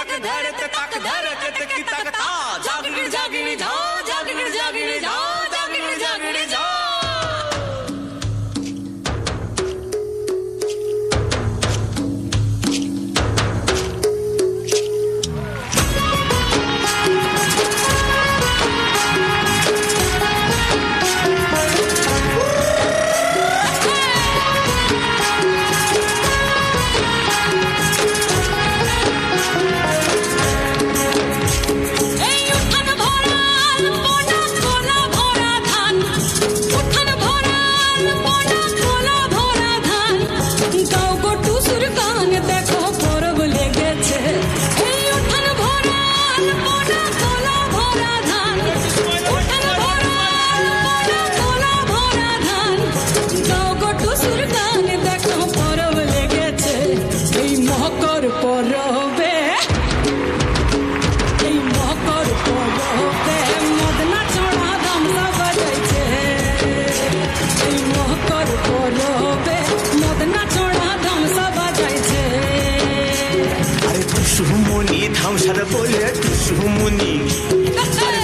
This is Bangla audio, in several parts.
तक धड़त तक धड़कत की तक ता जागड़ जागड़ जाओ जागड़ ধামসার বলে টুসুমনি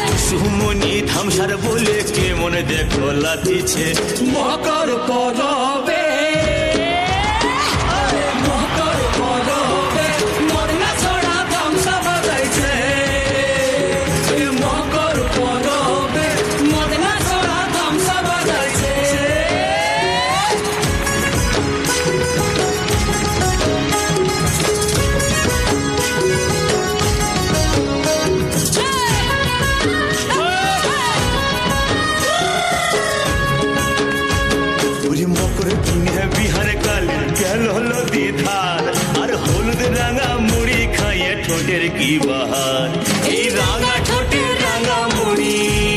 টুসুমনি ধামসার বলে কে মনে দেখো লাতিছে মকর পরবে মকর দিনে বিহার কাল, গেল হলো দিধার। আর হলুদ রাঙা মুড়ি খাইয়ে ঠোঁটের কি বাহার। এই রাঙা ঠোঁটের রাঙা মুড়ি।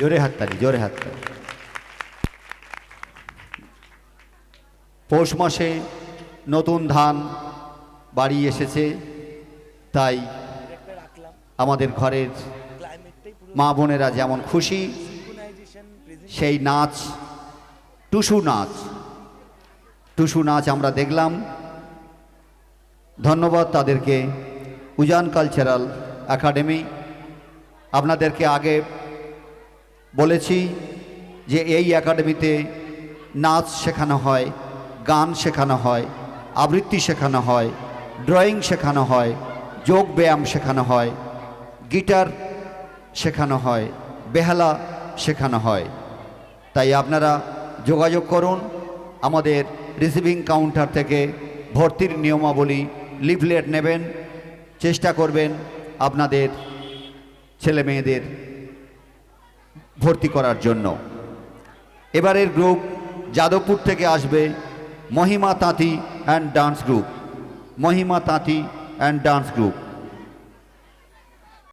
জোরে হাততালি জোরে হাততালি পৌষ মাসে নতুন ধান বাড়ি এসেছে, তাই আমাদের ঘরের মা বোনেরা যেমন খুশি, সেই নাচ, টুসু নাচ টুসু নাচ আমরা দেখলাম। ধন্যবাদ তাদেরকে, উজান কালচারাল একাডেমি। আপনাদেরকে আগে বলেছি যে এই একাডেমিতে নাচ শেখানো হয়, গান শেখানো হয়, আবৃত্তি শেখানো হয়, ড্রয়িং শেখানো হয়, যোগ ব্যায়াম শেখানো হয়, গিটার শেখানো হয়, বেহালা শেখানো হয়। তাই আপনারা যোগাযোগ করুন, আমাদের রিসিভিং কাউন্টার থেকে ভর্তির নিয়মাবলী লিফলেট নেবেন, চেষ্টা করবেন আপনাদের ছেলে মেয়েদের ভর্তি করার জন্য। এবারের গ্রুপ যাদবপুর থেকে আসবে মহিমা তাঁতি অ্যান্ড ডান্স গ্রুপ মহিমা তাঁতি অ্যান্ড ডান্স গ্রুপ